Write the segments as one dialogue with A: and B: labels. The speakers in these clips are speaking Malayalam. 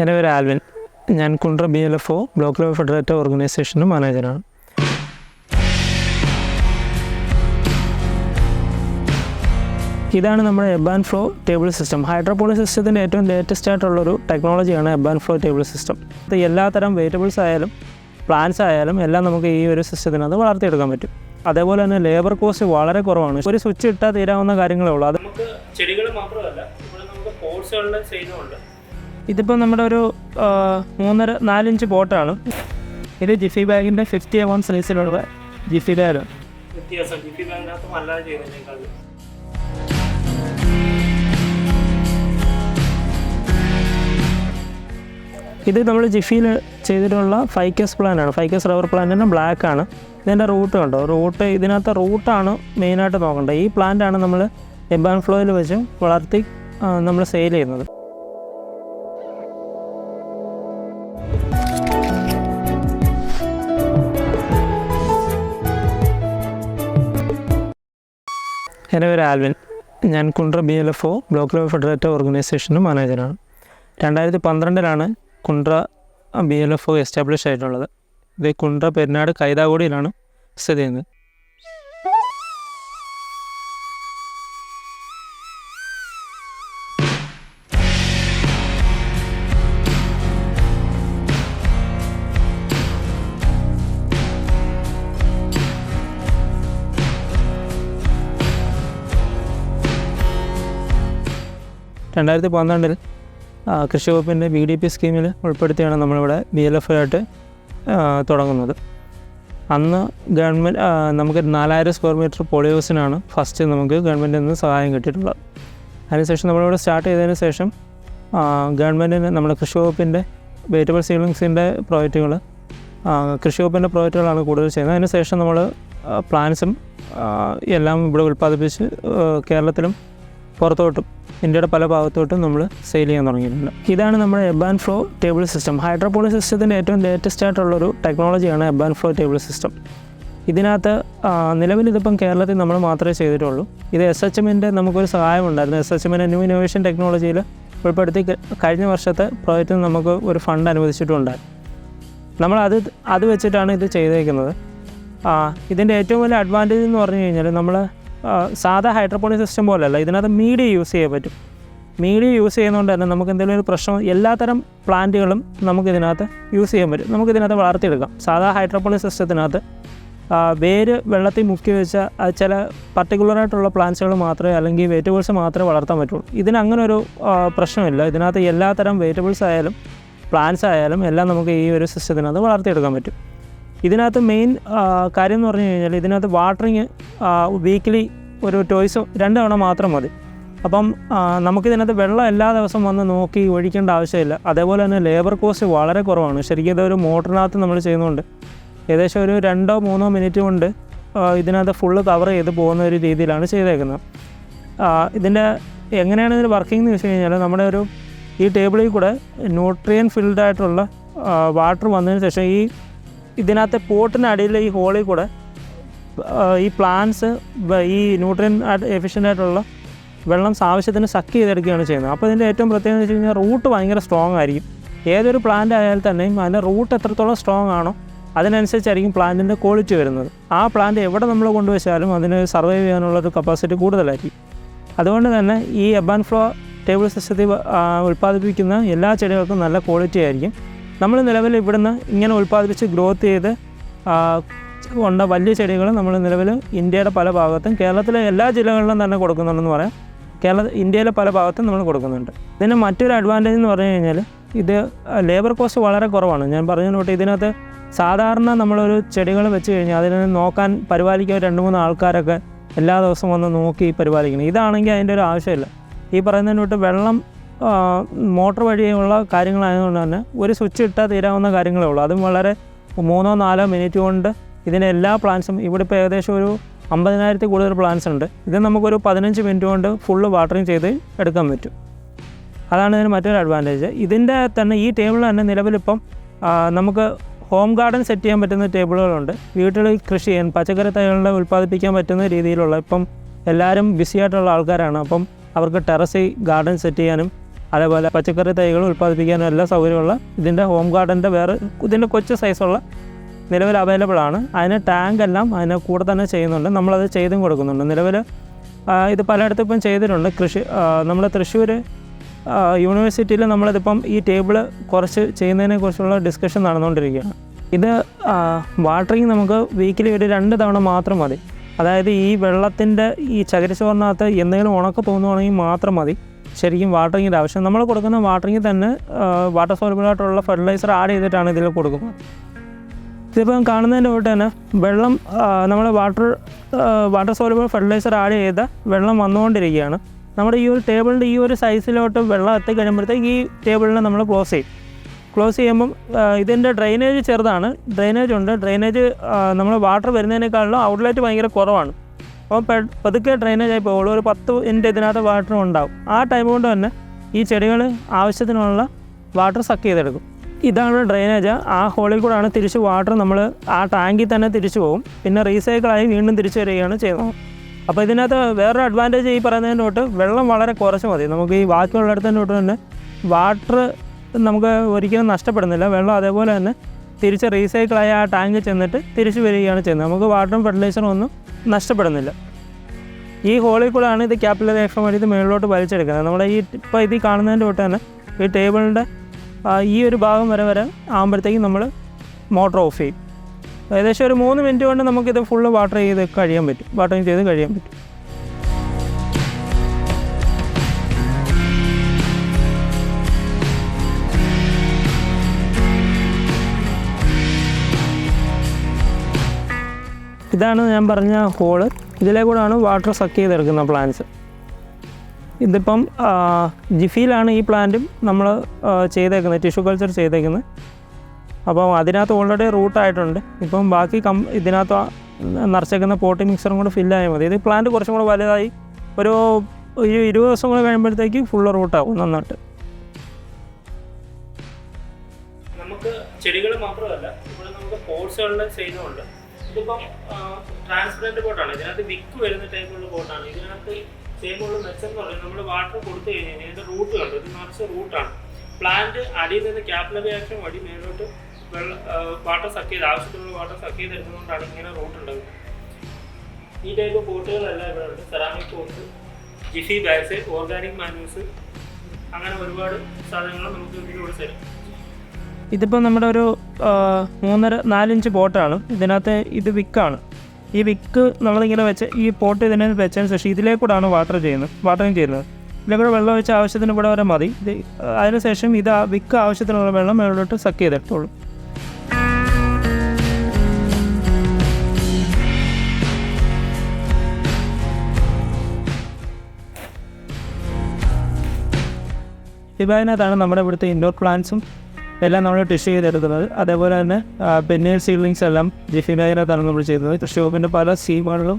A: എന്റെ പേര് ആൽവിൻ. ഞാൻ Kundara B L F O block level federative ഓർഗനൈസേഷന്റെ മാനേജറാണ്. ഇതാണ് നമ്മുടെ ebb and flow table system. ഹൈഡ്രോപോളി സിസ്റ്റത്തിന്റെ ഏറ്റവും ലേറ്റസ്റ്റ് ആയിട്ടുള്ളൊരു ടെക്നോളജിയാണ് ebb and flow table system. ഇത് എല്ലാത്തരം വെജിറ്റബിൾസ് ആയാലും പ്ലാന്റ്സ് ആയാലും എല്ലാം നമുക്ക് ഈ ഒരു സിസ്റ്റത്തിനകത്ത് വളർത്തിയെടുക്കാൻ പറ്റും. അതേപോലെ തന്നെ ലേബർ കോസ്റ്റ് വളരെ കുറവാണ്. ഒരു സ്വിച്ച് ഇട്ടാൽ തീരാവുന്ന കാര്യങ്ങളേ ഉള്ളൂ. അത് നമുക്ക് ചെടികൾ മാത്രമല്ല നമുക്ക് പോട്ട്സുകളുടെ സെയിലുമുണ്ട് ഇതിപ്പോൾ നമ്മുടെ ഒരു മൂന്നര നാലിഞ്ച് ബോട്ടാണ്. ഇത് ജിഫി ബാഗിന്റെ ഫിഫ്റ്റി എവൺ സൈസിലുള്ള ജിഫി ബാഗ്. ഇത് നമ്മൾ ജിഫിയിൽ ചെയ്തിട്ടുള്ള ഫൈക്കസ് പ്ലാനാണ് ഫൈക്കസ് റബ്ബർ പ്ലാന്റിന് ബ്ലാക്ക് ആണ്. ഇതിന്റെ റൂട്ട് കണ്ടോ? റൂട്ട് ഇതിനകത്ത് റൂട്ടാണ് മെയിനായിട്ട് നോക്കേണ്ടത് ഈ പ്ലാന്റാണ് നമ്മൾ എബാൻ ഫ്ലോയിൽ വെച്ച് വളർത്തി നമ്മൾ സെയിൽ ചെയ്യുന്നത്. എന്റെ പേര് ആൽവിൻ. ഞാൻ Kundara B L F O block level federative ഓർഗനൈസേഷന്റെ മാനേജറാണ്. രണ്ടായിരത്തി പന്ത്രണ്ടിലാണ് Kundara B L F O establish ആയിട്ടുള്ളത്. ഇത് കുണ്ട്ര പെരുന്നാട് കൈതാകോടിയിലാണ് സ്ഥിതി ചെയ്യുന്നത്. രണ്ടായിരത്തി പന്ത്രണ്ടിൽ കൃഷി വകുപ്പിന്റെ ബി ഡി പി സ്കീമിൽ ഉൾപ്പെടുത്തിയാണ് നമ്മളിവിടെ ബി എൽ എഫ് ആയിട്ട് തുടങ്ങുന്നത്. അന്ന് ഗവൺമെന്റ് നമുക്ക് നാലായിരം സ്ക്വയർ മീറ്റർ പോളിയോസിനാണ് ഫസ്റ്റ് നമുക്ക് ഗവൺമെന്റിൽ നിന്ന് സഹായം കിട്ടിയിട്ടുള്ളത്. അതിനുശേഷം നമ്മളിവിടെ സ്റ്റാർട്ട് ചെയ്തതിന് ശേഷം ഗവൺമെന്റിന് നമ്മുടെ കൃഷി വകുപ്പിന്റെ വെജിറ്റബിൾ സീലിങ്സിന്റെ പ്രോജക്റ്റുകൾ കൃഷി വകുപ്പിന്റെ പ്രോജക്റ്റുകളാണ് കൂടുതൽ ചെയ്യുന്നത്. അതിനുശേഷം നമ്മൾ പ്ലാൻസും എല്ലാം ഇവിടെ ഉൽപ്പാദിപ്പിച്ച് കേരളത്തിലും പുറത്തോട്ടും ഇന്ത്യയുടെ പല ഭാഗത്തോട്ടും നമ്മൾ സെയിൽ ചെയ്യാൻ തുടങ്ങിയിട്ടുണ്ട്. ഇതാണ് നമ്മുടെ ebb and flow table system hydroponic സിസ്റ്റത്തിന്റെ ഏറ്റവും ലേറ്റസ്റ്റ് ആയിട്ടുള്ളൊരു ടെക്നോളജിയാണ് ebb and flow table system ഇതിനകത്ത് നിലവിൽ ഇതിപ്പം കേരളത്തിൽ നമ്മൾ മാത്രമേ ചെയ്തിട്ടുള്ളൂ. ഇത് എസ് എച്ച് എമ്മിന്റെ നമുക്കൊരു സഹായം ഉണ്ടായിരുന്നു എസ് എച്ച് എമ്മിന്റെ ന്യൂ ഇന്നോവേഷൻ ടെക്നോളജിയിൽ ഉൾപ്പെടുത്തി കഴിഞ്ഞ വർഷത്തെ പ്രോജക്റ്റിന് നമുക്ക് ഒരു ഫണ്ട് അനുവദിച്ചിട്ടുണ്ട് നമ്മൾ അത് അത് വെച്ചിട്ടാണ് ഇത് ചെയ്തേക്കുന്നത്. ഇതിന്റെ ഏറ്റവും വലിയ അഡ്വാന്റേജ് എന്ന് പറഞ്ഞു കഴിഞ്ഞാൽ നമ്മൾ സാധാ ഹൈഡ്രോപോണിക് സിസ്റ്റം പോലെയല്ല ഇതിനകത്ത് മീഡിയ യൂസ് ചെയ്യാൻ പറ്റും. മീഡിയ യൂസ് ചെയ്യുന്നതുകൊണ്ട് തന്നെ നമുക്ക് എന്തെങ്കിലും ഒരു പ്രശ്നം എല്ലാത്തരം പ്ലാന്റുകളും നമുക്ക് ഇതിനകത്ത് യൂസ് ചെയ്യാൻ പറ്റും. നമുക്ക് ഇതിനകത്ത് വളർത്തിയെടുക്കാം. സാധാ ഹൈഡ്രോപോണിക് സിസ്റ്റത്തിനകത്ത് വേര് വെള്ളത്തിൽ മുക്കി വെച്ച ചില പർട്ടിക്കുലറായിട്ടുള്ള പ്ലാന്റ്സുകൾ മാത്രമേ അല്ലെങ്കിൽ വെജിറ്റബിൾസ് മാത്രമേ വളർത്താൻ പറ്റുള്ളൂ. ഇതിന് അങ്ങനെ ഒരു പ്രശ്നമില്ല. ഇതിനകത്ത് എല്ലാത്തരം വെജിറ്റബിൾസ് ആയാലും പ്ലാന്റ്സ് ആയാലും എല്ലാം നമുക്ക് ഈ ഒരു സിസ്റ്റത്തിനകത്ത് വളർത്തിയെടുക്കാൻ പറ്റും. ഇതിനകത്ത് മെയിൻ കാര്യം എന്ന് പറഞ്ഞു കഴിഞ്ഞാൽ ഇതിനകത്ത് വാട്ടറിങ് വീക്കിലി ഒരു ടോയ്സ് രണ്ട് തവണ മാത്രം മതി. അപ്പം നമുക്കിതിനകത്ത് വെള്ളം എല്ലാ ദിവസവും വന്ന് നോക്കി ഒഴിക്കേണ്ട ആവശ്യമില്ല. അതേപോലെ തന്നെ ലേബർ കോസ്റ്റ് വളരെ കുറവാണ്. ശരിക്കും ഇതൊരു മോട്ടറിനകത്ത് നമ്മൾ ചെയ്യുന്നുണ്ട് ഏകദേശം ഒരു രണ്ടോ മൂന്നോ മിനിറ്റ് കൊണ്ട് ഇതിനകത്ത് ഫുള്ള് കവർ ചെയ്ത് പോകുന്ന ഒരു രീതിയിലാണ് ചെയ്തേക്കുന്നത്. ഇതിന്റെ എങ്ങനെയാണ് ഇതിന് വർക്കിംഗ് എന്ന് വെച്ച് കഴിഞ്ഞാൽ നമ്മുടെ ഒരു ഈ ടേബിളിൽ കൂടെ ന്യൂട്രിയൻ ഫിൽഡ് ആയിട്ടുള്ള വാട്ടർ വന്നതിന് ശേഷം ഈ ഇതിനകത്തെ പോട്ടിനടിയിൽ ഈ ഹോളിൽ കൂടെ ഈ പ്ലാന്റ്സ് ഈ ന്യൂട്രിയൻ എഫിഷ്യന്റ് ആയിട്ടുള്ള വെള്ളം ആവശ്യത്തിന് സക്ക് ചെയ്തെടുക്കുകയാണ് ചെയ്യുന്നത്. അപ്പോൾ ഇതിന്റെ ഏറ്റവും പ്രത്യേകത എന്ന് വെച്ച് കഴിഞ്ഞാൽ റൂട്ട് ഭയങ്കര സ്ട്രോങ് ആയിരിക്കും. ഏതൊരു പ്ലാന്റ് ആയാൽ തന്നെയും അതിന്റെ റൂട്ട് എത്രത്തോളം സ്ട്രോങ് ആണോ അതിനനുസരിച്ചായിരിക്കും പ്ലാന്റിന്റെ ക്വാളിറ്റി വരുന്നത്. ആ പ്ലാന്റ് എവിടെ നമ്മൾ കൊണ്ടുവച്ചാലും അതിന് സർവൈവ് ചെയ്യാനുള്ള ഒരു കപ്പാസിറ്റി കൂടുതലായിരിക്കും. അതുകൊണ്ട് തന്നെ ഈ എബാൻ ഫ്ലോ ടേബിൾ സിസ്റ്റത്തിൽ ഉൽപ്പാദിപ്പിക്കുന്ന എല്ലാ ചെടികൾക്കും നല്ല ക്വാളിറ്റി ആയിരിക്കും. നമ്മൾ നിലവിൽ ഇവിടുന്ന് ഇങ്ങനെ ഉൽപ്പാദിപ്പിച്ച് ഗ്രോത്ത് ചെയ്ത് കൊണ്ട വലിയ ചെടികൾ നമ്മൾ നിലവിൽ ഇന്ത്യയുടെ പല ഭാഗത്തും കേരളത്തിലെ എല്ലാ ജില്ലകളിലും തന്നെ കൊടുക്കുന്നുണ്ടെന്ന് പറയാം. കേരള ഇന്ത്യയിലെ പല ഭാഗത്തും നമ്മൾ കൊടുക്കുന്നുണ്ട്. ഇതിന് മറ്റൊരു അഡ്വാന്റേജ് എന്ന് പറഞ്ഞു കഴിഞ്ഞാൽ ഇത് ലേബർ കോസ്റ്റ് വളരെ കുറവാണ്. ഞാൻ പറഞ്ഞു പറഞ്ഞതിനോട്ട് ഇതിനകത്ത് സാധാരണ നമ്മളൊരു ചെടികൾ വെച്ച് കഴിഞ്ഞാൽ അതിനെ നോക്കാൻ പരിപാലിക്കാൻ രണ്ട് മൂന്ന് ആൾക്കാരൊക്കെ എല്ലാ ദിവസവും വന്ന് നോക്കി പരിപാലിക്കണം. ഇതാണെങ്കിൽ അതിന്റെ ഒരു ആവശ്യമില്ല. ഈ പറയുന്നതിനോട്ട് വെള്ളം ആ, മോട്ടർ വഴിയുള്ള കാര്യങ്ങളായതുകൊണ്ട് തന്നെ ഒരു സ്വിച്ച് ഇട്ടാൽ തീരാവുന്ന കാര്യങ്ങളേ ഉള്ളൂ. അതും വളരെ മൂന്നോ നാലോ മിനിറ്റ് കൊണ്ട് ഇതിന്റെ എല്ലാ പ്ലാൻസും ഇവിടെ ഇപ്പോൾ ഏകദേശം ഒരു അമ്പതിനായിരത്തിൽ കൂടുതൽ പ്ലാൻസ് ഉണ്ട്. ഇത് നമുക്കൊരു പതിനഞ്ച് മിനിറ്റ് കൊണ്ട് ഫുള്ള് വാട്ടറിങ് ചെയ്ത് എടുക്കാൻ പറ്റും. അതാണ് ഇതിന് മറ്റൊരു അഡ്വാന്റേജ് ഇതിന്റെ തന്നെ ഈ ടേബിൾ തന്നെ നിലവിലിപ്പം നമുക്ക് ഹോം ഗാർഡൻ സെറ്റ് ചെയ്യാൻ പറ്റുന്ന ടേബിളുകളുണ്ട്. വീട്ടിൽ കൃഷി ചെയ്യാൻ പച്ചക്കറി തൈകളുടെ ഉൽപ്പാദിപ്പിക്കാൻ പറ്റുന്ന രീതിയിലുള്ള ഇപ്പം എല്ലാവരും ബിസി ആയിട്ടുള്ള ആൾക്കാരാണ്. അപ്പം അവർക്ക് ടെറസ് ഗാർഡൻ സെറ്റ് ചെയ്യാനും അതേപോലെ പച്ചക്കറി തൈകൾ ഉൽപ്പാദിപ്പിക്കാനും എല്ലാ സൗകര്യമുള്ള ഇതിന്റെ ഹോം ഗാർഡന്റെ വേറെ ഇതിന്റെ കൊച്ചു സൈസുള്ള നിലവിൽ അവൈലബിൾ ആണ്. അതിന് ടാങ്ക് എല്ലാം അതിന് കൂടെ തന്നെ ചെയ്യുന്നുണ്ട്. നമ്മളത് ചെയ്തും കൊടുക്കുന്നുണ്ട്. നിലവിൽ ഇത് പലയിടത്തും ഇപ്പം ചെയ്തിട്ടുണ്ട്. കൃഷി നമ്മൾ തൃശ്ശൂർ യൂണിവേഴ്സിറ്റിയിൽ നമ്മളിതിപ്പം ഈ ടേബിൾ കുറച്ച് ചെയ്യുന്നതിനെ കുറിച്ചുള്ള ഡിസ്കഷൻ നടന്നുകൊണ്ടിരിക്കുകയാണ്. ഇത് വാട്ടറിങ് നമുക്ക് വീക്കിലി ഒരു രണ്ട് തവണ മാത്രം മതി. അതായത് ഈ വെള്ളത്തിന്റെ ഈ ചകിരിച്ചോറിനകത്ത് എന്തെങ്കിലും ഉണക്ക് തോന്നുവാണെങ്കിൽ മാത്രം മതി. ശരിക്കും വാട്ടറിങ്ങിന്റെ ആവശ്യം. നമ്മൾ കൊടുക്കുന്ന വാട്ടറിങ്ങിൽ തന്നെ വാട്ടർ സോലബിളായിട്ടുള്ള ഫെർട്ടിലൈസർ ആഡ് ചെയ്തിട്ടാണ് ഇതിൽ കൊടുക്കുന്നത്. ഇതിപ്പം കാണുന്നതിന്റെ കൂട്ട് തന്നെ വെള്ളം നമ്മൾ water water soluble fertiliser add ചെയ്ത വെള്ളം വന്നുകൊണ്ടിരിക്കുകയാണ്. നമ്മുടെ ഈ ഒരു ടേബിളിന്റെ ഈ ഒരു സൈസിലോട്ട് വെള്ളം എത്തിക്കഴിയുമ്പോഴത്തേക്ക് ഈ ടേബിളിനെ നമ്മൾ ക്ലോസ് ചെയ്യും. ക്ലോസ് ചെയ്യുമ്പം ഇതിന്റെ ഡ്രെയിനേജ് ചെറുതാണ്. ഡ്രെയിനേജ് ഉണ്ട്. ഡ്രെയിനേജ് നമ്മൾ വാട്ടർ വരുന്നതിനേക്കാളും ഔട്ട്ലെറ്റ് ഭയങ്കര കുറവാണ്. അപ്പോൾ പതുക്കെ ഡ്രെയിനേജ് ആയി പോകുള്ളൂ. ഒരു പത്ത് ഇന്റെ ഇതിനകത്ത് വാട്ടർ ഉണ്ടാവും. ആ ടൈം കൊണ്ട് തന്നെ ഈ ചെടികൾ ആവശ്യത്തിനുള്ള വാട്ടർ സക്ക് ചെയ്തെടുക്കും. ഇതാണ് ഡ്രെയിനേജ് ആ ഹോളിൽ കൂടെയാണ് തിരിച്ച് വാട്ടർ നമ്മൾ ആ ടാങ്കിൽ തന്നെ തിരിച്ചു പോകും. പിന്നെ റീസൈക്കിളായി വീണ്ടും തിരിച്ചു വരികയാണ് ചെയ്യുന്നത്. അപ്പോൾ ഇതിനകത്ത് വേറൊരു അഡ്വാന്റേജ് ഈ പറയുന്നതിന്റെ തൊട്ട് വെള്ളം വളരെ കുറച്ച് മതി. നമുക്ക് ഈ ബാക്കിയുള്ളിടത്തിന്റെ തൊട്ട് തന്നെ വാട്ടർ നമുക്ക് ഒരിക്കലും നഷ്ടപ്പെടുന്നില്ല. വെള്ളം അതേപോലെ തന്നെ തിരിച്ച് റീസൈക്കിളായി ആ ടാങ്കിൽ ചെന്നിട്ട് തിരിച്ചു വരികയാണ് ചെയ്യുന്നത്. നമുക്ക് വാട്ടറും ഫെർട്ടിലൈസറും ഒന്നും നഷ്ടപ്പെടുന്നില്ല. ഈ ഹോളിൽ കൂടെയാണ് ഇത് ക്യാപ്പിലെ എക്ഷൻ വഴി ഇത് മുകളിലോട്ട് വലിച്ചെടുക്കുന്നത്. നമ്മുടെ ഈ ഇപ്പോൾ ഇത് കാണുന്നതിന്റെ തൊട്ട് തന്നെ ഈ ടേബിളിന്റെ ഈ ഒരു ഭാഗം വരെ വരെ ആകുമ്പോഴത്തേക്കും നമ്മൾ മോട്ടർ ഓഫ് ചെയ്യും. ഏകദേശം ഒരു മൂന്ന് മിനിറ്റ് കൊണ്ട് നമുക്കിത് ഫുള്ള് വാട്ടർ ചെയ്ത് കഴിയാൻ പറ്റും. വാട്ടറിങ് ചെയ്ത് കഴിയാൻ പറ്റും. ഇതാണ് ഞാൻ പറഞ്ഞ ഹോൾ. ഇതിലെ കൂടാണ് വാട്ടർ സക്ക് ചെയ്തെടുക്കുന്ന പ്ലാന്റ്സ്. ഇതിപ്പം ജിഫിയിലാണ് ഈ പ്ലാന്റും നമ്മൾ ചെയ്തേക്കുന്നത് ടിഷ്യൂ കൾച്ചർ ചെയ്തേക്കുന്നത്. അപ്പം അതിനകത്ത് ഓൾറെഡി റൂട്ടായിട്ടുണ്ട് ഇപ്പം ബാക്കി കം ഇതിനകത്ത് നിറച്ചേക്കുന്ന പോട്ടി മിക്സറും കൂടെ ഫില്ലായാൽ മതി. ഇത് പ്ലാന്റ് കുറച്ചും കൂടെ വലുതായി ഒരു ഒരു ഇരുപത് ദിവസം കൂടെ കഴിയുമ്പോഴത്തേക്ക് ഫുള്ള് റൂട്ടാവും നന്നായിട്ട്. നമുക്ക് ചെടികൾ മാത്രമല്ല ഇവിടെ നമുക്ക് പോട്ട്സുകളിൽ ചെയ്യുന്നുണ്ട് ഇതിപ്പം ട്രാൻസ്പെറന്റ് ബോട്ടാണ് ഇതിനകത്ത് വിക്ക് വരുന്ന ടൈപ്പുള്ള ബോട്ടാണ് ഇതിനകത്ത് ചെയ്യുമ്പോൾ മെച്ചം എന്ന് പറയുന്നത് നമ്മൾ വാട്ടർ കൊടുത്തു കഴിഞ്ഞ് കഴിഞ്ഞാൽ ഇതിന്റെ റൂട്ട് കണ്ടു? ഇത് നിറച്ച് റൂട്ടാണ് പ്ലാന്റ് അടിയിൽ നിന്ന് ക്യാപ്ലറി ആക്ഷൻ വഴി മേലോട്ട് വെള്ളം വാട്ടർ സക്ക് ചെയ്ത് ആവശ്യത്തിനുള്ള വാട്ടർ സക്ക് ചെയ്ത് എടുക്കുന്നതുകൊണ്ടാണ് ഇങ്ങനെ റൂട്ട് ഉണ്ടാകുന്നത് ഈ ടൈപ്പ് ബോട്ടുകളെല്ലാം ഇവിടെ ഉണ്ട്. Ceramic pot Jiffy bags organic manures അങ്ങനെ ഒരുപാട് സാധനങ്ങൾ നമുക്ക് ഇതിലൂടെ തരും. ഇതിപ്പോൾ നമ്മുടെ ഒരു മൂന്നര നാലിഞ്ച് പോട്ടാണ് ഇതിനകത്ത് ഇത് വിക്കാണ്. ഈ വിക്ക് നമ്മളിങ്ങനെ വെച്ച് ഈ പോട്ട് ഇതിനെ വെച്ചതിന് ശേഷം ഇതിലേക്കൂടാണ് വാട്ടർ ചെയ്യുന്നത് വാട്ടറിങ് ചെയ്യുന്നത്. ഇതിലേക്കൂടെ വെള്ളം വെച്ച ആവശ്യത്തിന് ഇവിടെ വരെ മതി. ഇത് അതിനുശേഷം ഇത് വിക്ക് ആവശ്യത്തിനുള്ള വെള്ളം മേളിലോട്ട് സക്ക് ചെയ്തെടുത്തോളൂ. അതിനകത്താണ് നമ്മുടെ ഇവിടുത്തെ ഇൻഡോർ പ്ലാന്റ്സും എല്ലാം നമ്മൾ ടിഷ് ചെയ്തെടുക്കുന്നത്. അതേപോലെ തന്നെ പെന്നേൽ സീഡ്ലിങ്സ് എല്ലാം ജിഫി ബാഗിനകത്താണ് നമ്മൾ ചെയ്യുന്നത്. തൃശ്ശൂരിന്റെ പല സീമുകളിലും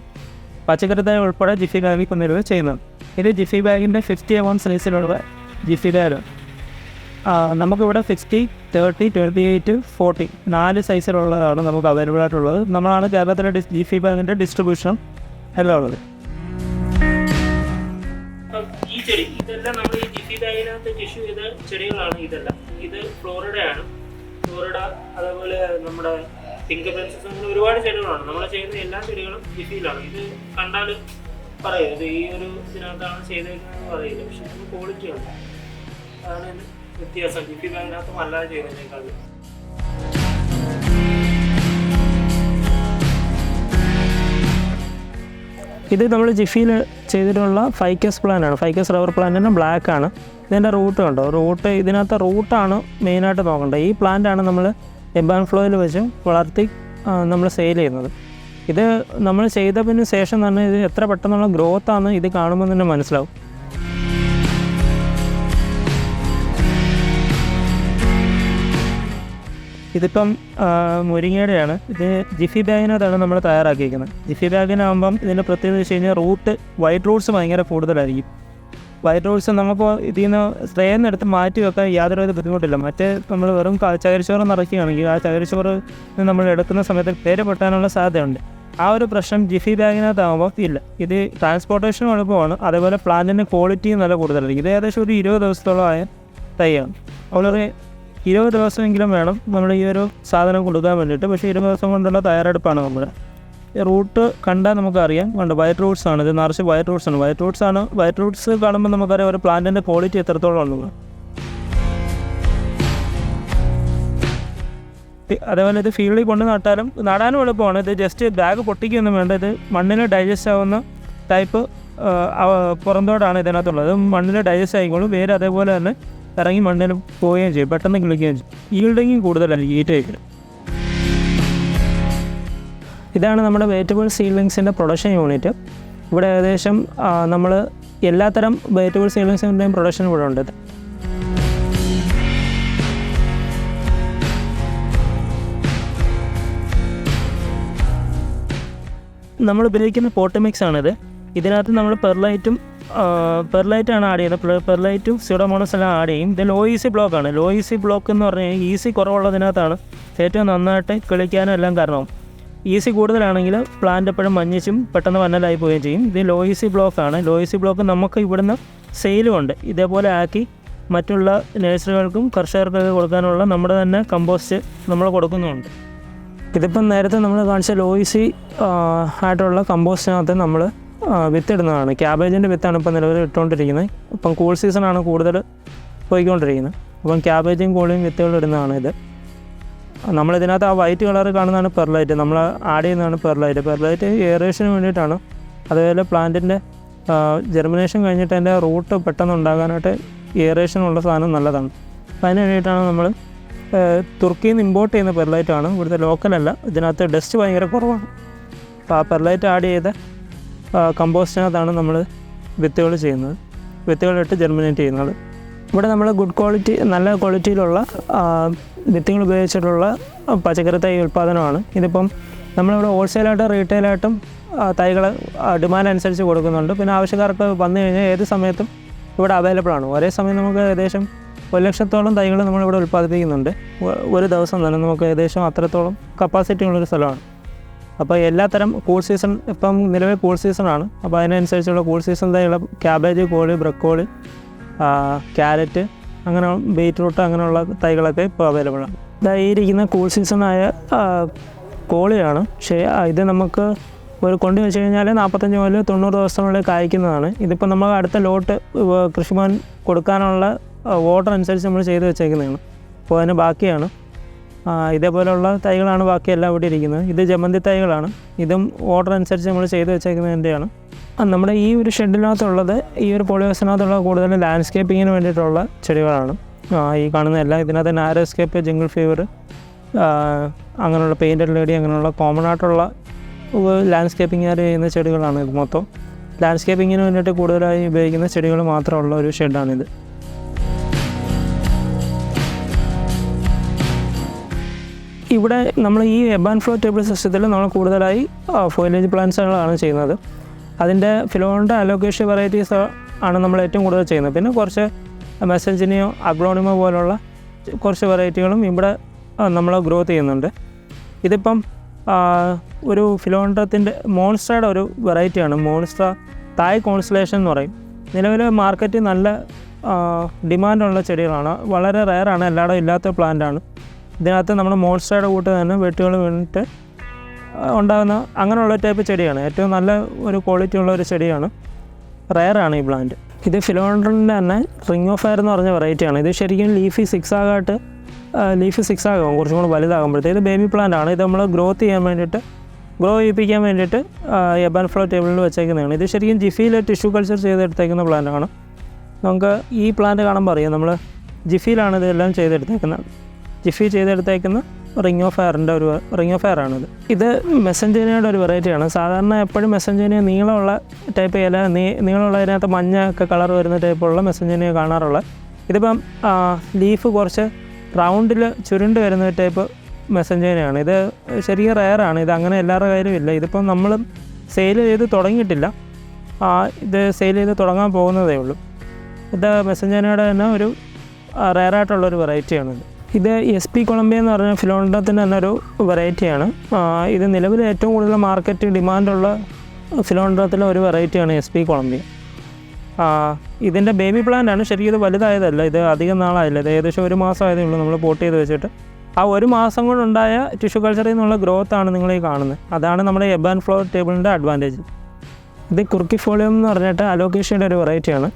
A: പച്ചക്കറി തന്നെ ഉൾപ്പെടെ ജിഫി ബാഗിൽ കൊണ്ടുവരിക ചെയ്യുന്നത്. ഇത് ജിഫി ബാഗിന്റെ ഫിഫ്റ്റി എമൗൺ സൈസിലുള്ള ജിഫി ബാഗ്. നമുക്കിവിടെ sixty thirty twenty eight forty നാല് സൈസിലുള്ളതാണ് നമുക്ക് അവൈലബിൾ ആയിട്ടുള്ളത്. നമ്മളാണ് കേരളത്തിലെ ജിഫി ബാഗിന്റെ ഡിസ്ട്രിബ്യൂഷൻ എല്ലാം ഉള്ളത്. ഈ ചെടി ഇതെല്ലാം നമ്മൾ ഈ ജിഫി ബാഗിനകത്ത് ടിഷ്യൂ ചെയ്ത ചെടികളാണ് ഇതെല്ലാം. ഇത് ഫ്ലോറിഡയാണ്. ഫ്ലോറിഡ അതേപോലെ നമ്മുടെ പിങ്ക് പ്രിൻസസ് അങ്ങനെ ഒരുപാട് ചെടികളാണ്. നമ്മൾ ചെയ്യുന്ന എല്ലാ ചെടികളും ജിഫിയിലാണ് ഇത് കണ്ടാൽ പറയും ഇത് ഈ ഒരു ഇതിനകത്താണ് ചെയ്തേക്കുന്നതെന്ന് പറയില്ല പക്ഷെ നമുക്ക് ക്വാളിറ്റി ഉണ്ട്. അതാണ് വ്യത്യാസം. ജിഫി ബാങ്കിനകത്തും അല്ലാതെ ചെയ്യുന്നതിനേക്കാളും ഇത് നമ്മൾ ജിഫിയിൽ ചെയ്തിട്ടുള്ള ഫൈക്കസ് പ്ലാൻ ആണ്. ഫൈക്കസ് റബ്ബർ പ്ലാന്റിന്റെ ബ്ലാക്ക് ആണ്. ഇതിന്റെ റൂട്ട് കണ്ടോ? റൂട്ട് ഇതിനകത്ത് റൂട്ടാണ് മെയിനായിട്ട് നോക്കേണ്ടത് ഈ പ്ലാന്റാണ് നമ്മൾ എബാൻ ഫ്ലോയിൽ വെച്ച് വളർത്തി നമ്മൾ സെയിൽ ചെയ്യുന്നത്. ഇത് നമ്മൾ ചെയ്തതിന് ശേഷം തന്നെ ഇത് എത്ര പെട്ടെന്നുള്ള ഗ്രോത്താണ് ഇത് കാണുമ്പോൾ തന്നെ മനസ്സിലാവും. ഇതിപ്പം മുരിങ്ങയുടെയാണ്. ഇത് ജിഫി ബാഗിനകത്താണ് നമ്മൾ തയ്യാറാക്കിയിരിക്കുന്നത്. ജിഫി ബാഗിനാകുമ്പം ഇതിന്റെ പ്രത്യേകത വെച്ച് കഴിഞ്ഞാൽ റൂട്ട് വൈറ്റ് റൂട്ട്സ് ഭയങ്കര കൂടുതലായിരിക്കും. വൈറ്റ് റൂട്ട്സ് നമുക്ക് ഇതിൽ നിന്ന് സ്ട്രേയിൽ എടുത്ത് മാറ്റി വെക്കാൻ യാതൊരു ബുദ്ധിമുട്ടില്ല. മറ്റേ നമ്മൾ വെറും ചകരിച്ചോറ് നിറയ്ക്കുകയാണെങ്കിൽ ആ ചകിരിച്ചോറ് നമ്മൾ എടുക്കുന്ന സമയത്ത് പേര് പൊട്ടാനുള്ള സാധ്യതയുണ്ട്. ആ ഒരു പ്രശ്നം ജിഫി ബാഗിനകത്താകുമ്പോൾ ഇല്ല. ഇത് ട്രാൻസ്പോർട്ടേഷൻ എളുപ്പമാണ്. അതേപോലെ പ്ലാന്റിന്റെ ക്വാളിറ്റിയും നല്ല കൂടുതലായിരിക്കും. ഇത് ഏകദേശം ഒരു ഇരുപത് ദിവസത്തോളമായ തൈയാണ് വളരെ ഇരുപത് ദിവസമെങ്കിലും വേണം നമ്മൾ ഈ ഒരു സാധനം കൊടുക്കാൻ വേണ്ടിയിട്ട്. പക്ഷേ ഇരുപത് ദിവസം കൊണ്ടുള്ള തയ്യാറെടുപ്പാണ് നമ്മുടെ. റൂട്ട് കണ്ടാൽ നമുക്കറിയാം. കണ്ട്? വൈറ്റ് റൂട്ട്സ് ആണ്. ഇത് നിറച്ച് വൈറ്റ് റൂട്ട്സ് ആണ്. വൈറ്റ് റൂട്ട്സ് ആണ്. വൈറ്റ് റൂട്ട്സ് കാണുമ്പോൾ നമുക്കറിയാം ഒരു പ്ലാന്റിന്റെ ക്വാളിറ്റി എത്രത്തോളം ഉള്ളത്. അതേപോലെ ഇത് ഫീൽഡിൽ കൊണ്ട് നട്ടാലും നടാനും എളുപ്പമാണ്. ഇത് ജസ്റ്റ് ബാഗ് പൊട്ടിക്കൊന്നും വേണ്ട. ഇത് മണ്ണിൽ ഡൈജസ്റ്റ് ആവുന്ന ടൈപ്പ് പുറന്തോടാണ് ഇതിനകത്തുള്ളത്. മണ്ണിൽ ഡൈജസ്റ്റ് ആയിക്കോളും. വേര് അതേപോലെ തന്നെ ഇറങ്ങി മണ്ണിൽ പോവുകയും ചെയ്യും പെട്ടെന്ന് കിളിക്കുകയും ചെയ്യും. ഈൽഡിങ് കൂടുതലാണ് ഈ ടൈപ്പിൽ ഇതാണ് നമ്മുടെ വെജിറ്റബിൾ സീഡ്ലിങ്സിന്റെ പ്രൊഡക്ഷൻ യൂണിറ്റ് ഇവിടെ ഏകദേശം നമ്മൾ എല്ലാത്തരം വെജിറ്റബിൾ സീഡ്ലിങ്സിന്റെയും പ്രൊഡക്ഷൻ ഇവിടെ ഉണ്ട്. നമ്മൾ ഉപയോഗിക്കുന്ന പോട്ട് മിക്സ് ആണിത്. ഇതിനകത്ത് നമ്മൾ പെർലൈറ്റും പെർലൈറ്റ് ആണ് ആഡ് ചെയ്യുന്നത് പെർലൈറ്റും സിഡോമോണസ് എല്ലാം ആഡ് ചെയ്യും. ഇത് ലോ ഈസി ബ്ലോക്കാണ്. ലോ ഈസി ബ്ലോക്ക് എന്ന് പറഞ്ഞു കഴിഞ്ഞാൽ ഈസി കുറവുള്ളതിനകത്താണ് ഏറ്റവും നന്നായിട്ട് കളിക്കാനും എല്ലാം കാരണം ഈസി കൂടുതലാണെങ്കിൽ പ്ലാന്റ് എപ്പോഴും മഞ്ഞിച്ചും പെട്ടെന്ന് വന്നലായി പോവുകയും ചെയ്യും. ഇത് ലോ ഈസി ബ്ലോക്കാണ്. ലോ ഈസി ബ്ലോക്ക് നമുക്ക് ഇവിടുന്ന് സെയിലും ഉണ്ട്. ഇതേപോലെ ആക്കി മറ്റുള്ള നഴ്സറികൾക്കും കർഷകർക്കൊക്കെ കൊടുക്കാനുള്ള നമ്മുടെ തന്നെ കമ്പോസ്റ്റ് നമ്മൾ കൊടുക്കുന്നുമുണ്ട് ഇതിപ്പം നേരത്തെ നമ്മൾ കാണിച്ച ലോയിസി ആയിട്ടുള്ള കമ്പോസ്റ്റിനകത്ത് നമ്മൾ വിത്തിടുന്നതാണ്. ക്യാബേജിന്റെ വിത്താണ് ഇപ്പം നിലവിൽ ഇട്ടുകൊണ്ടിരിക്കുന്നത്. ഇപ്പം കൂൾ സീസണാണ് കൂടുതൽ പോയിക്കൊണ്ടിരിക്കുന്നത്. അപ്പം ക്യാബേജും കോളിയും വിത്തുകൾ ഇടുന്നതാണ് ഇത്. നമ്മളിതിനകത്ത് ആ വൈറ്റ് കളർ കാണുന്നതാണ് പെർലൈറ്റ് നമ്മൾ ആഡ് ചെയ്യുന്നതാണ് പെർലൈറ്റ് പെർലൈറ്റ് എയറേഷന് വേണ്ടിയിട്ടാണ്. അതുപോലെ പ്ലാന്റിന്റെ ജെർമിനേഷൻ കഴിഞ്ഞിട്ട് അതിന്റെ റൂട്ട് പെട്ടെന്ന് ഉണ്ടാകാനായിട്ട് എയറേഷൻ ഉള്ള സാധനം നല്ലതാണ്. അപ്പം അതിന് വേണ്ടിയിട്ടാണ് നമ്മൾ തുർക്കിയിൽ നിന്ന് ഇമ്പോർട്ട് ചെയ്യുന്ന പെർലൈറ്റാണ് ഇവിടുത്തെ ലോക്കലല്ല ഇതിനകത്ത് ഡസ്റ്റ് ഭയങ്കര കുറവാണ്. അപ്പോൾ ആ പെർലൈറ്റ് ആഡ് ചെയ്ത കമ്പോസ്റ്റിനകത്താണ് നമ്മൾ വിത്തുകൾ ചെയ്യുന്നത്. വിത്തുകളിട്ട് ജെർമിനേറ്റ് ചെയ്യുന്നത്. ഇവിടെ നമ്മൾ ഗുഡ് ക്വാളിറ്റി നല്ല ക്വാളിറ്റിയിലുള്ള വിത്തുകൾ ഉപയോഗിച്ചിട്ടുള്ള പച്ചക്കറി തൈ ഉൽപ്പാദനമാണ്. ഇതിപ്പം നമ്മളിവിടെ ഹോൾസെയിലായിട്ടും റീറ്റെയിലായിട്ടും തൈകൾ ഡിമാൻഡ് അനുസരിച്ച് കൊടുക്കുന്നുണ്ട്. പിന്നെ ആവശ്യക്കാർക്ക് വന്നു കഴിഞ്ഞാൽ ഏത് സമയത്തും ഇവിടെ അവൈലബിൾ ആണ്. ഒരേ സമയം നമുക്ക് ഏകദേശം ഒരു ലക്ഷത്തോളം തൈകൾ നമ്മളിവിടെ ഉൽപ്പാദിപ്പിക്കുന്നുണ്ട്. ഒരു ദിവസം തന്നെ നമുക്ക് ഏകദേശം അത്രത്തോളം കപ്പാസിറ്റി ഉള്ളൊരു സ്ഥലമാണ്. അപ്പോൾ എല്ലാത്തരം കൂൾ സീസൺ ഇപ്പം നിലവിൽ കൂൾ സീസണാണ് അപ്പോൾ അതിനനുസരിച്ചുള്ള കൂൾ സീസൺ തന്നെയുള്ള ക്യാബേജ് കോളി ബ്രക്കോളി ക്യാരറ്റ് അങ്ങനെ ബീറ്റ്റൂട്ട് അങ്ങനെയുള്ള തൈകളൊക്കെ ഇപ്പോൾ അവൈലബിൾ ആണ്. ഇതായിരിക്കുന്ന കൂൾ സീസണായ കോളിയാണ്. പക്ഷേ ഇത് നമുക്ക് ഒരു കൊണ്ട് വെച്ച് കഴിഞ്ഞാൽ നാൽപ്പത്തഞ്ച് മുതൽ തൊണ്ണൂറ് ദിവസത്തിനുള്ളിൽ കായ്ക്കുന്നതാണ്. ഇതിപ്പോൾ നമ്മൾ അടുത്ത ലോട്ട് കൃഷിമാൻ കൊടുക്കാനുള്ള ഓർഡർ അനുസരിച്ച് നമ്മൾ ചെയ്ത് വെച്ചേക്കുന്നതാണ്. അപ്പോൾ അതിന് ബാക്കിയാണ്. ഇതേപോലെയുള്ള തൈകളാണ് ബാക്കിയെല്ലാം ഇവിടെ ഇരിക്കുന്നത്. ഇത് ജമന്തി തൈകളാണ്. ഇതും ഓർഡർ അനുസരിച്ച് നമ്മൾ ചെയ്ത് വെച്ചേക്കുന്നതിന്റെയാണ്. നമ്മുടെ ഈ ഒരു ഷെഡിനകത്തുള്ളത് ഈ ഒരു പോളിയോസിനകത്തുള്ള കൂടുതൽ ലാൻഡ്സ്കേപ്പിങ്ങിന് വേണ്ടിയിട്ടുള്ള ചെടികളാണ്. ഈ കാണുന്ന എല്ലാം ഇതിനകത്ത് നാരോസ്കേപ്പ് ജിങ്കിൾ ഫീവർ അങ്ങനെയുള്ള പെയിന്റഡ് ലേഡി അങ്ങനെയുള്ള കോമൺ ആയിട്ടുള്ള ലാൻഡ്സ്കേപ്പിംഗ് ആര് ചെയ്യുന്ന ചെടികളാണ് ഇത് മൊത്തം. ലാൻഡ്സ്കേപ്പിങ്ങിന് വേണ്ടിയിട്ട് കൂടുതലായി ഉപയോഗിക്കുന്ന ചെടികൾ മാത്രമുള്ള ഒരു ഷെഡാണിത്. ഇവിടെ നമ്മൾ ഈ എബ് ആൻഡ് ഫ്ലോ ടേബിൾ സിസ്റ്റത്തിൽ നമ്മൾ കൂടുതലായി ഫോയിലേജ് പ്ലാന്റ്സുകളാണ് ചെയ്യുന്നത്. അതിന്റെ ഫിലോണിന്റെ അലോക്കേഷ്യ വെറൈറ്റീസ് ആണ് നമ്മൾ ഏറ്റവും കൂടുതൽ ചെയ്യുന്നത്. പിന്നെ കുറച്ച് മെസ്സഞ്ചിനെയോ അഗ്ലോണിമോ പോലുള്ള കുറച്ച് വെറൈറ്റികളും ഇവിടെ നമ്മൾ ഗ്രോത്ത് ചെയ്യുന്നുണ്ട്. ഇതിപ്പം ഒരു ഫിലോണ്ടത്തിന്റെ മോൺസ്ട്രയുടെ ഒരു വെറൈറ്റിയാണ് മോൺസ്ട്ര തായ് കോൺസ്റ്റലേഷൻ എന്ന് പറയും. നിലവിൽ മാർക്കറ്റിൽ നല്ല ഡിമാൻഡുള്ള ചെടികളാണ്. വളരെ റയറാണ് എല്ലായിടവും ഇല്ലാത്ത പ്ലാന്റാണ് ഇതിനകത്ത് നമ്മൾ മോൾസ്റ്റയുടെ കൂട്ട് തന്നെ വെട്ടുകൾ വീണിട്ട് ഉണ്ടാകുന്ന അങ്ങനെയുള്ള ടൈപ്പ് ചെടിയാണ്. ഏറ്റവും നല്ല ഒരു ക്വാളിറ്റി ഉള്ള ഒരു ചെടിയാണ്. റയറാണ് ഈ പ്ലാന്റ് ഇത് ഫിലോണ്ടറിന്റെ തന്നെ റിംഗ് ഓഫ് ഫയർ എന്ന് പറഞ്ഞ വെറൈറ്റിയാണ് ഇത് ശരിക്കും ലീഫി സിക്സ് ആകാട്ട് ലീഫി സിക്സ് ആകും. കുറച്ചും കൂടി വലുതാകുമ്പോഴത്തേക്ക് ഇത് ബേബി പ്ലാന്റ് ആണ്. ഇത് നമ്മൾ ഗ്രോത്ത് ചെയ്യാൻ വേണ്ടിയിട്ട് ഗ്രോ ചെയ്യിപ്പിക്കാൻ വേണ്ടിയിട്ട് എബാൻ ഫ്ലോ ടേബിളിൽ വെച്ചേക്കുന്നതാണ്. ഇത് ശരിക്കും ജിഫിയിൽ ടിഷ്യൂ കൾച്ചർ ചെയ്തെടുത്തേക്കുന്ന പ്ലാന്റ് ആണ്. നമുക്ക് ഈ പ്ലാന്റ് കാണുമ്പോൾ അറിയാം നമ്മൾ ജിഫിയിലാണ് ഇതെല്ലാം ചെയ്തെടുത്തേക്കുന്നത് ജിഫി ചെയ്തെടുത്തേക്കുന്ന റിംഗ് ഓഫ് ഫയറിന്റെ ഒരു റിംഗ് ഓഫ് ഫയർ ഇത്. മെസ്സഞ്ചേനിയുടെ ഒരു വെറൈറ്റിയാണ് സാധാരണ എപ്പോഴും മെസ്സഞ്ചേനിയ നീളമുള്ള ടൈപ്പ് ഇല നീ നീളമുള്ള അതിനകത്ത് മഞ്ഞ ഒക്കെ കളർ വരുന്ന ടൈപ്പുള്ള മെസ്സഞ്ചേനിയ കാണാറുള്ളത്. ഇതിപ്പം ലീഫ് കുറച്ച് റൗണ്ടിൽ ചുരുണ്ട് വരുന്ന ടൈപ്പ് മെസ്സഞ്ചേനയാണ് ഇത് ശരിക്കും റയറാണ് ഇത് അങ്ങനെ എല്ലാവരുടെ കയ്യിലും ഇല്ല. ഇതിപ്പം നമ്മൾ സെയിൽ ചെയ്ത് തുടങ്ങിയിട്ടില്ല. ഇത് സെയിൽ ചെയ്ത് തുടങ്ങാൻ പോകുന്നതേ ഉള്ളൂ. ഇത് മെസ്സഞ്ചേനയുടെ തന്നെ ഒരു റയറായിട്ടുള്ളൊരു വെറൈറ്റിയാണിത് ഇത് എസ് പി കൊളംബിയ എന്ന് പറഞ്ഞ ഫിലോണ്ടത്തിന്റെ തന്നെ ഒരു വെറൈറ്റിയാണ് ഇത് നിലവിൽ ഏറ്റവും കൂടുതൽ മാർക്കറ്റ് ഡിമാൻഡുള്ള ഫിലോണ്ടത്തിലെ ഒരു വെറൈറ്റിയാണ് എസ് പി കൊളംബിയ. ഇതിന്റെ ബേബി പ്ലാന്റ് ആണ് ശരിക്കും ഇത് വലുതായതല്ല ഇത് അധികം നാളായില്ല ഇത് ഏകദേശം ഒരു മാസം ഉള്ളൂ നമ്മൾ പോട്ട് ചെയ്ത് വെച്ചിട്ട്. ആ ഒരു മാസം കൊണ്ടുണ്ടായ ടിഷ്യൂ കൾച്ചറിൽ നിന്നുള്ള ഗ്രോത്താണ് നിങ്ങൾ ഈ കാണുന്നത്. അതാണ് നമ്മുടെ എബ് ആൻഡ് ഫ്ലോർ ടേബിളിന്റെ അഡ്വാന്റേജ് ഇത് കുർക്കിഫോളിയം എന്ന് പറഞ്ഞിട്ട് അലോക്കേഷ്യയുടെ ഒരു വെറൈറ്റിയാണ്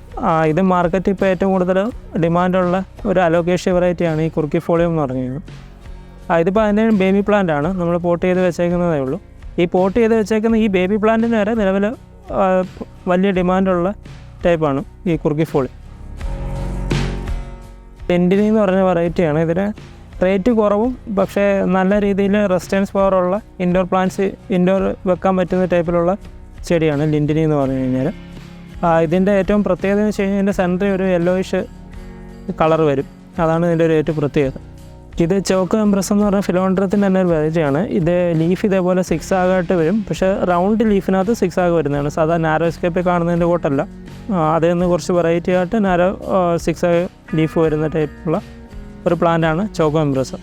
A: ഇത് മാർക്കറ്റിൽ ഇപ്പോൾ ഏറ്റവും കൂടുതൽ ഡിമാൻഡുള്ള ഒരു അലോക്കേഷ്യ വെറൈറ്റിയാണ് ഈ കുർക്കിഫോളിയം എന്ന് പറഞ്ഞു കഴിഞ്ഞാൽ. ആ ഇതിപ്പോൾ അതിന്റെ ബേബി പ്ലാന്റ് ആണ്. നമ്മൾ പോട്ട് ചെയ്ത് വെച്ചേക്കുന്നതേ ഉള്ളൂ. ഈ പോട്ട് ചെയ്ത് വെച്ചേക്കുന്ന ഈ ബേബി പ്ലാന്റിന് വരെ നിലവിൽ വലിയ ഡിമാൻഡുള്ള ടൈപ്പാണ് ഈ കുർക്കിഫോളി ടെൻഡിനി എന്ന് പറഞ്ഞ വെറൈറ്റിയാണ് ഇതിന് റേറ്റ് കുറവും പക്ഷേ നല്ല രീതിയിൽ റെസിസ്റ്റൻസ് പവറുള്ള ഇൻഡോർ പ്ലാന്റ്സ് ഇൻഡോർ വെക്കാൻ പറ്റുന്ന ടൈപ്പിലുള്ള ചെടിയാണ് ലിൻഡിനി എന്ന് പറഞ്ഞു കഴിഞ്ഞാൽ ഇതിന്റെ ഏറ്റവും പ്രത്യേകത എന്ന് വെച്ച് കഴിഞ്ഞാൽ ഇതിന്റെ സെന്ററിൽ ഒരു യെല്ലോയിഷ് കളർ വരും. അതാണ് ഇതിന്റെ ഒരു ഏറ്റവും പ്രത്യേകത. ഇത് ചോക്ക് എംബ്രസ് എന്ന് പറഞ്ഞാൽ ഫിലോണ്ടറത്തിന്റെ തന്നെ ഒരു വെറൈറ്റിയാണ് ഇത് ലീഫ് ഇതേപോലെ സിക്സ് ആകായിട്ട് വരും. പക്ഷേ റൗണ്ട് ലീഫിനകത്ത് സിക്സ് ആകെ വരുന്നതാണ്. സാധാ നാരോ സ്കേപ്പിൽ കാണുന്നതിന്റെ കൂട്ടല്ല. അതിൽ നിന്ന് കുറച്ച് വെറൈറ്റി ആയിട്ട് നാരോ സിക്സ് ആകെ ലീഫ് വരുന്ന ടൈപ്പുള്ള ഒരു പ്ലാന്റാണ് ചോക്ക് എംബ്രസ്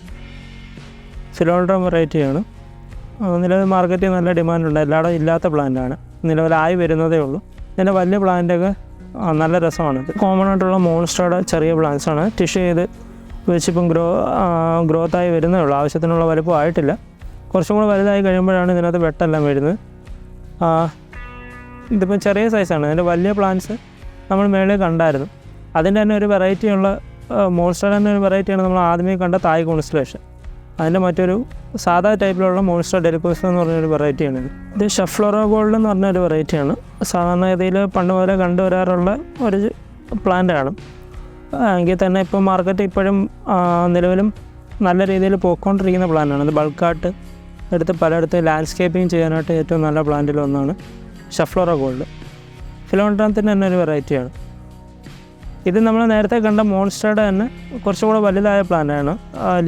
A: ഫിലോണ്ടറം വെറൈറ്റിയാണ് നിലവിൽ മാർക്കറ്റിൽ നല്ല ഡിമാൻഡുണ്ട് എല്ലായിടം ഇല്ലാത്ത പ്ലാന്റാണ് നിലവിലായി വരുന്നതേ ഉള്ളൂ. ഇതിന്റെ വലിയ പ്ലാന്റൊക്കെ നല്ല രസമാണ്. കോമൺ ആയിട്ടുള്ള മോൺസ്റ്ററുടെ ചെറിയ പ്ലാന്റ്സ് ആണ്. ടിഷ്യൂ ചെയ്ത് വെച്ചിപ്പം ഗ്രോ ഗ്രോത്ത് ആയി വരുന്നേ ഉള്ളൂ. ആവശ്യത്തിനുള്ള വലുപ്പം ആയിട്ടില്ല. കുറച്ചും കൂടെ വലുതായി കഴിയുമ്പോഴാണ് ഇതിനകത്ത് വെട്ടെല്ലാം വരുന്നത്. ഇതിപ്പം ചെറിയ സൈസാണ് ഇതിന്റെ വലിയ പ്ലാന്റ്സ് നമ്മൾ മേളിൽ കണ്ടായിരുന്നു. അതിന്റെ തന്നെ ഒരു വെറൈറ്റിയുള്ള മോൺസ്റ്റർ തന്നെ ഒരു വെറൈറ്റിയാണ് നമ്മൾ ആദ്യമേ കണ്ട തായ് കോൺസ്റ്റലേഷൻ അതിന്റെ മറ്റൊരു സാധാ ടൈപ്പിലുള്ള മോൺസ്റ്റർ ഡെലിക്കോസ് എന്ന് പറഞ്ഞൊരു വെറൈറ്റിയാണ് ഇത്. ഷഫ്ലോറോ ഗോൾഡ് എന്ന് പറഞ്ഞൊരു വെറൈറ്റിയാണ്. സാധാരണ ഗതിയിൽ പണ്ട് മുതലേ കണ്ടുവരാറുള്ള ഒരു പ്ലാന്റ് ആണ് ആ, എങ്കിൽ തന്നെ ഇപ്പോൾ മാർക്കറ്റ് ഇപ്പോഴും നിലവിലും നല്ല രീതിയിൽ പോയിക്കൊണ്ടിരിക്കുന്ന പ്ലാന്റാണ്. ഇത് ബൾക്കായിട്ട് എടുത്ത് പലയിടത്ത് ലാൻഡ്സ്കേപ്പിംഗ് ചെയ്യാനായിട്ട് ഏറ്റവും നല്ല പ്ലാന്റിൽ ഒന്നാണ് ഷഫ്ലോറോ ഗോൾഡ്. ഫിലോണ്ടത്തിന്റെ തന്നെ ഒരു വെറൈറ്റിയാണ്. ഇത് നമ്മൾ നേരത്തെ കണ്ട മോൺസ്റ്ററുടെ തന്നെ കുറച്ചുകൂടെ വലുതായ പ്ലാന്റാണ്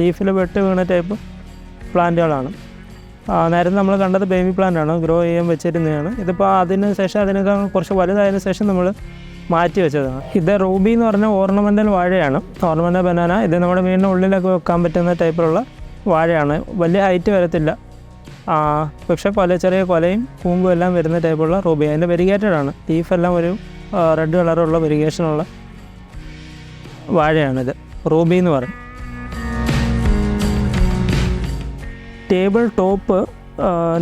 A: ലീഫിൽ വെട്ട് വീണ ടൈപ്പ് പ്ലാന്റുകളാണ് നേരത്തെ നമ്മൾ കണ്ടത് ബേബി പ്ലാന്റാണ് ഗ്രോ ചെയ്യാൻ വെച്ചിരുന്നതാണ്. ഇതിപ്പോൾ അതിന് ശേഷം അതിനേക്കാൾ കുറച്ച് വലുതായതിനു ശേഷം നമ്മൾ മാറ്റി വെച്ചതാണ്. ഇത് റൂബി എന്ന് പറഞ്ഞ ഓർണമെന്റൽ വാഴയാണ്. ഓർണമെന്റൽ ബനാന ഇത് നമ്മുടെ വീടിന്റെ ഉള്ളിലൊക്കെ വെക്കാൻ പറ്റുന്ന ടൈപ്പിലുള്ള വാഴയാണ്. വലിയ ഹൈറ്റ് വരത്തില്ല. പക്ഷേ കൊല ചെറിയ കൊലയും കൂമ്പും എല്ലാം വരുന്ന ടൈപ്പുള്ള റൂബി. അതിന്റെ വെരിഗേറ്റഡ് ആണ്. ലീഫെല്ലാം ഒരു റെഡ് കളറുള്ള വെരിഗേഷനുള്ള വാഴയാണിത്. റൂബി എന്ന് പറയും. ടേബിൾ ടോപ്പ്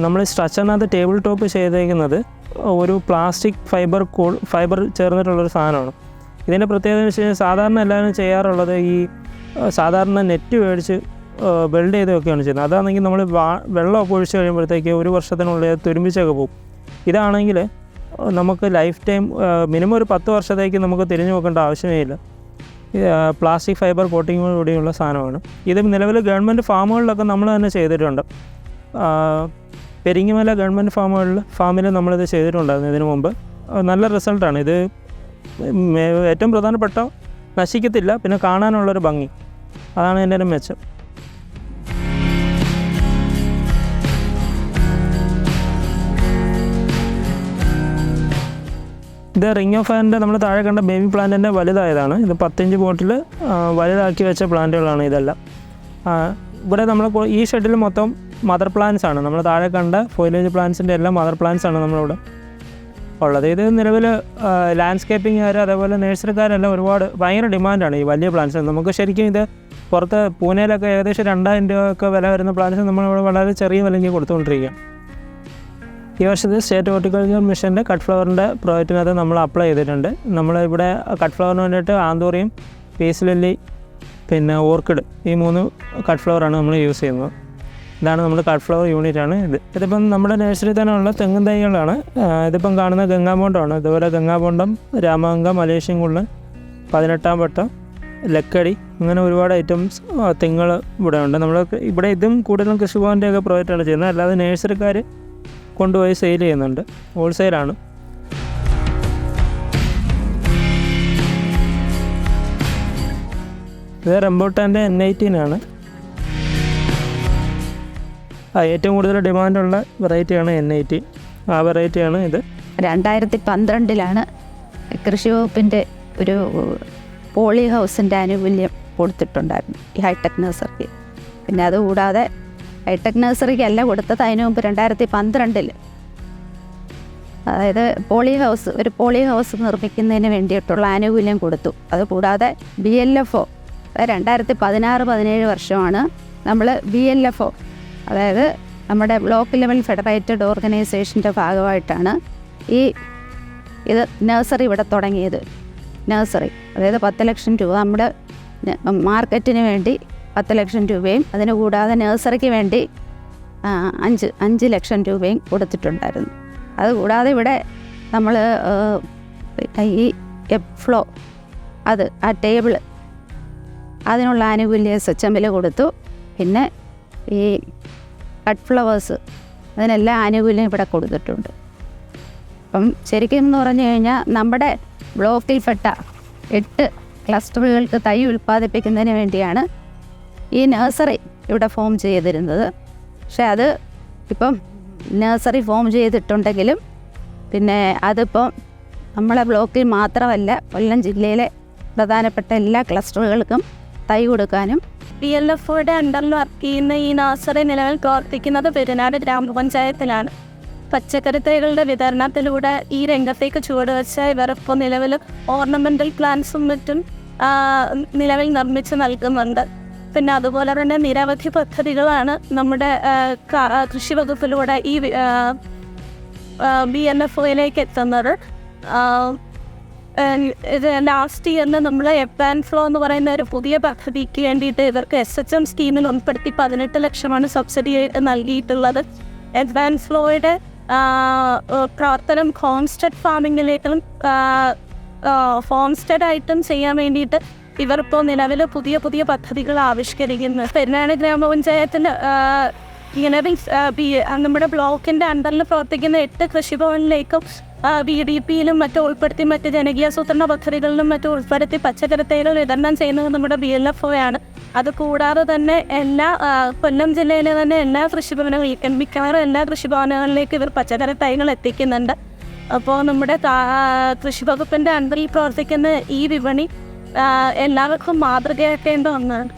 A: നമ്മൾ സ്ട്രച്ചറിനകത്ത് ടേബിൾ ടോപ്പ് ചെയ്തേക്കുന്നത് ഒരു പ്ലാസ്റ്റിക് ഫൈബർ കോൾ ഫൈബർ ചേർന്നിട്ടുള്ളൊരു സാധനമാണ്. ഇതിന്റെ പ്രത്യേകത എന്ന് വെച്ച് കഴിഞ്ഞാൽ സാധാരണ എല്ലാവരും ചെയ്യാറുള്ളത് ഈ സാധാരണ നെറ്റ് മേടിച്ച് വെൽഡ് ചെയ്തൊക്കെയാണ് ചെയ്യുന്നത്. അതാണെങ്കിൽ നമ്മൾ വെള്ളമൊക്കെ ഒഴിച്ച് കഴിയുമ്പോഴത്തേക്ക് ഒരു വർഷത്തിനുള്ളിൽ തുരുമ്പിച്ചൊക്കെ പോകും. ഇതാണെങ്കിൽ നമുക്ക് ലൈഫ് ടൈം മിനിമം ഒരു പത്ത് വർഷത്തേക്ക് നമുക്ക് തിരിഞ്ഞു നോക്കേണ്ട ആവശ്യമേ ഇല്ല. പ്ലാസ്റ്റിക് ഫൈബർ കൂടിയുള്ള സാധനമാണ്. ഇത് നിലവിൽ ഗവൺമെന്റ് ഫാമുകളിലൊക്കെ നമ്മൾ തന്നെ ചെയ്തിട്ടുണ്ട്. പെരിങ്ങിമല ഗവൺമെന്റ് ഫാമുകളിൽ ഫാമിൽ നമ്മളിത് ചെയ്തിട്ടുണ്ടായിരുന്നു ഇതിനു മുമ്പ്. നല്ല റിസൾട്ടാണ്. ഇത് ഏറ്റവും പ്രധാനപ്പെട്ട നശിക്കത്തില്ല പിന്നെ കാണാനുള്ളൊരു ഭംഗി. അതാണ് എന്റെ ഒരു മെച്ചം. ഇത് റിംഗ് ഓഫ് ഫയറിന്റെ നമ്മൾ താഴെ കണ്ട ബേബി പ്ലാന്റിന്റെ വലുതായതാണ്. ഇത് പത്തിഞ്ച് ബോട്ടിൽ വലുതാക്കി വെച്ച പ്ലാന്റുകളാണ് ഇതെല്ലാം. ഇവിടെ നമ്മൾ ഈ ഷെഡിൽ മൊത്തം മദർ പ്ലാന്റ്സ് ആണ്. നമ്മൾ താഴെ കണ്ട ഫോയിലേജ് പ്ലാന്റ്സിന്റെ എല്ലാം മദർ പ്ലാന്റ്സ് ആണ് നമ്മളിവിടെ ഉള്ളത്. ഇത് നിലവിൽ ലാൻഡ്സ്കേപ്പിംഗുകാർ അതേപോലെ നേഴ്സറിക്കാരെല്ലാം ഒരുപാട് ഭയങ്കര ഡിമാൻഡാണ് ഈ വലിയ പ്ലാന്റ്സ്. നമുക്ക് ശരിക്കും ഇത് പുറത്ത് പൂനെയിലൊക്കെ ഏകദേശം രണ്ടായിരം രൂപയൊക്കെ വില വരുന്ന പ്ലാന്റ്സ് നമ്മളിവിടെ വളരെ ചെറിയ വിലയ്ക്ക് കൊടുത്തുകൊണ്ടിരിക്കുകയാണ്. ഈ വർഷത്തെ സ്റ്റേറ്റ് ഹോർട്ടിക്കൾച്ചർ മിഷന്റെ കട്ട് ഫ്ലവറിന്റെ പ്രോജക്റ്റിനകത്ത് നമ്മൾ അപ്ലൈ ചെയ്തിട്ടുണ്ട്. നമ്മൾ ഇവിടെ കട്ട് ഫ്ലവറിന് വേണ്ടിയിട്ട് ആന്തോറിയും പീസ് ലില്ലി പിന്നെ ഓർക്കിഡ് ഈ മൂന്ന് കട്ട് ഫ്ലവറാണ് നമ്മൾ യൂസ് ചെയ്യുന്നത്. ഇതാണ് നമ്മൾ കട്ട് ഫ്ലവർ യൂണിറ്റ് ആണ് ഇത്. ഇതിപ്പം നമ്മുടെ നഴ്സറി തന്നെ ഉള്ള തെങ്ങും തൈകളാണ്. ഇതിപ്പം കാണുന്ന ഗംഗാബോണ്ടമാണ് ഇതുപോലെ ഗംഗാബോണ്ടം രാമഗംഗ മലേഷ്യൻ കുള്ളൻ പതിനെട്ടാം വട്ടം ലക്കടി അങ്ങനെ ഒരുപാട് ഐറ്റംസ് തെങ്ങുകൾ ഇവിടെ ഉണ്ട് നമ്മൾ ഇവിടെ ഇതും കൂടുതലും കൃഷിഭവന്റെ ഒക്കെ പ്രോജക്റ്റാണ് ചെയ്യുന്നത്. അല്ലാതെ നഴ്സറിക്കാർ കൊണ്ടുപോയി സെയിൽ ചെയ്യുന്നുണ്ട്. ഹോൾസെയിലാണ് ഇത് റംബോട്ടാന്റെ എൻ ആണ്. ആ ഏറ്റവും കൂടുതൽ ഡിമാൻഡുള്ള വെറൈറ്റിയാണ് എൻ എയ്റ്റീൻ ആ വെറൈറ്റിയാണ് ഇത്.
B: രണ്ടായിരത്തി പന്ത്രണ്ടിലാണ് കൃഷി വകുപ്പിന്റെ ഒരു പോളി ഹൗസിന്റെ ആനുകൂല്യം കൊടുത്തിട്ടുണ്ടായിരുന്നു ഈ ഹൈടെക് നഴ്സറിക്ക് പിന്നെ അതുകൂടാതെ ഹൈടെക് നഴ്സറിക്ക് അല്ല കൊടുത്തത്. അതിനു മുമ്പ് രണ്ടായിരത്തി പന്ത്രണ്ടിൽ അതായത് പോളി ഹൗസ് ഒരു പോളി ഹൗസ് നിർമ്മിക്കുന്നതിന് വേണ്ടിയിട്ടുള്ള ആനുകൂല്യം കൊടുത്തു. അതുകൂടാതെ ബി എൽ എഫ് ഒ രണ്ടായിരത്തി പതിനാറ് പതിനേഴ് വർഷമാണ് നമ്മൾ ബി എൽ എഫ് ഒ അതായത് നമ്മുടെ ബ്ലോക്ക് ലെവൽ ഫെഡറേറ്റഡ് ഓർഗനൈസേഷന്റെ ഭാഗമായിട്ടാണ് ഈ ഇത് നഴ്സറി ഇവിടെ തുടങ്ങിയത്. നഴ്സറി. അതായത് പത്ത് ലക്ഷം രൂപ നമ്മുടെ മാർക്കറ്റിന് വേണ്ടി പത്ത് ലക്ഷം രൂപയും അതിന് കൂടാതെ നഴ്സറിക്ക് വേണ്ടി അഞ്ച് അഞ്ച് ലക്ഷം രൂപയും കൊടുത്തിട്ടുണ്ടായിരുന്നു. അതുകൂടാതെ ഇവിടെ നമ്മൾ ഈ എഫ്ലോ അത് ആ ടേബിൾ അതിനുള്ള ആനുകൂല്യ എച്ച് കൊടുത്തു. പിന്നെ ഈ കട്ട് ഫ്ലവേഴ്സ് അതിനെല്ലാം ആനുകൂല്യം ഇവിടെ കൊടുത്തിട്ടുണ്ട്. അപ്പം ശരിക്കും എന്ന് പറഞ്ഞു കഴിഞ്ഞാൽ നമ്മുടെ ബ്ലോക്കിൽപ്പെട്ട എട്ട് ക്ലസ്റ്ററുകൾക്ക് തൈ ഉൽപ്പാദിപ്പിക്കുന്നതിന് വേണ്ടിയാണ് ഈ നഴ്സറി ഇവിടെ ഫോം ചെയ്തിരുന്നത്. പക്ഷേ അത് ഇപ്പം നഴ്സറി ഫോം ചെയ്തിട്ടുണ്ടെങ്കിലും പിന്നെ അതിപ്പം നമ്മളെ ബ്ലോക്കിൽ മാത്രമല്ല കൊല്ലം ജില്ലയിലെ പ്രധാനപ്പെട്ട എല്ലാ ക്ലസ്റ്ററുകൾക്കും തൈ കൊടുക്കാനും
C: പി എൽ എഫ് ഒയുടെ അണ്ടറിൽ വർക്ക് ചെയ്യുന്ന ഈ നഴ്സറി നിലവിൽ പ്രവർത്തിക്കുന്നത് പെരുന്നാട് ഗ്രാമപഞ്ചായത്തിലാണ്. പച്ചക്കറി തൈകളുടെ വിതരണത്തിലൂടെ ഈ രംഗത്തേക്ക് ചുവടുവെച്ച ഇവർ ഇപ്പോൾ നിലവിൽ ഓർണമെന്റൽ പ്ലാന്റ്സും മറ്റും നിലവിൽ നിർമ്മിച്ച് നൽകുന്നുണ്ട്. പിന്നെ അതുപോലെ തന്നെ നിരവധി പദ്ധതികളാണ് നമ്മുടെ കൃഷി വകുപ്പിലൂടെ ഈ ബി എൻ എഫ് ഒയിലേക്ക് എത്തുന്നത്. ലാസ്റ്റ് ഇയറിന് നമ്മൾ എപ്പ് ആൻഡ് ഫ്ലോ എന്ന് പറയുന്ന ഒരു പുതിയ പദ്ധതിക്ക് വേണ്ടിയിട്ട് ഇവർക്ക് എസ് എച്ച് എം സ്കീമിൽ ഉൾപ്പെടുത്തി പതിനെട്ട് ലക്ഷമാണ് സബ്സിഡി നൽകിയിട്ടുള്ളത്. എപ്പ് ആൻഡ് ഫ്ലോയുടെ പ്രവർത്തനം ഹോംസ്റ്റെഡ് ഫാമിങ്ങിലേക്കും ഹോംസ്റ്റെഡ് ആയിട്ടും ചെയ്യാൻ വേണ്ടിയിട്ട് ഇവർ ഇപ്പോൾ നിലവിൽ പുതിയ പുതിയ പദ്ധതികൾ ആവിഷ്കരിക്കുന്നു. പെരുന്നാട് ഗ്രാമപഞ്ചായത്തിൽ ഇങ്ങനെ ബി നമ്മുടെ ബ്ലോക്കിന്റെ അണ്ടറിൽ പ്രവർത്തിക്കുന്ന എട്ട് കൃഷിഭവനിലേക്കും ബി ഡി പിയിലും മറ്റും ഉൾപ്പെടുത്തി മറ്റ് ജനകീയാസൂത്രണ പദ്ധതികളിലും മറ്റും ഉൾപ്പെടുത്തി പച്ചക്കറി തൈകൾ വിതരണം ചെയ്യുന്നത് നമ്മുടെ ബി എൽ എഫ് ഒ ആണ് അത് കൂടാതെ തന്നെ എല്ലാ കൊല്ലം ജില്ലയിലെ തന്നെ എല്ലാ കൃഷിഭവനങ്ങളിലേക്കും മിക്കവാറും എല്ലാ കൃഷിഭവനങ്ങളിലേക്കും ഇവർ പച്ചക്കറി തൈകൾ എത്തിക്കുന്നുണ്ട്. അപ്പോൾ നമ്മുടെ കൃഷി വകുപ്പിന്റെ അണ്ടറിൽ പ്രവർത്തിക്കുന്ന ഈ വിപണി എല്ലാവർക്കും മാതൃകയാക്കേണ്ട ഒന്നാണ്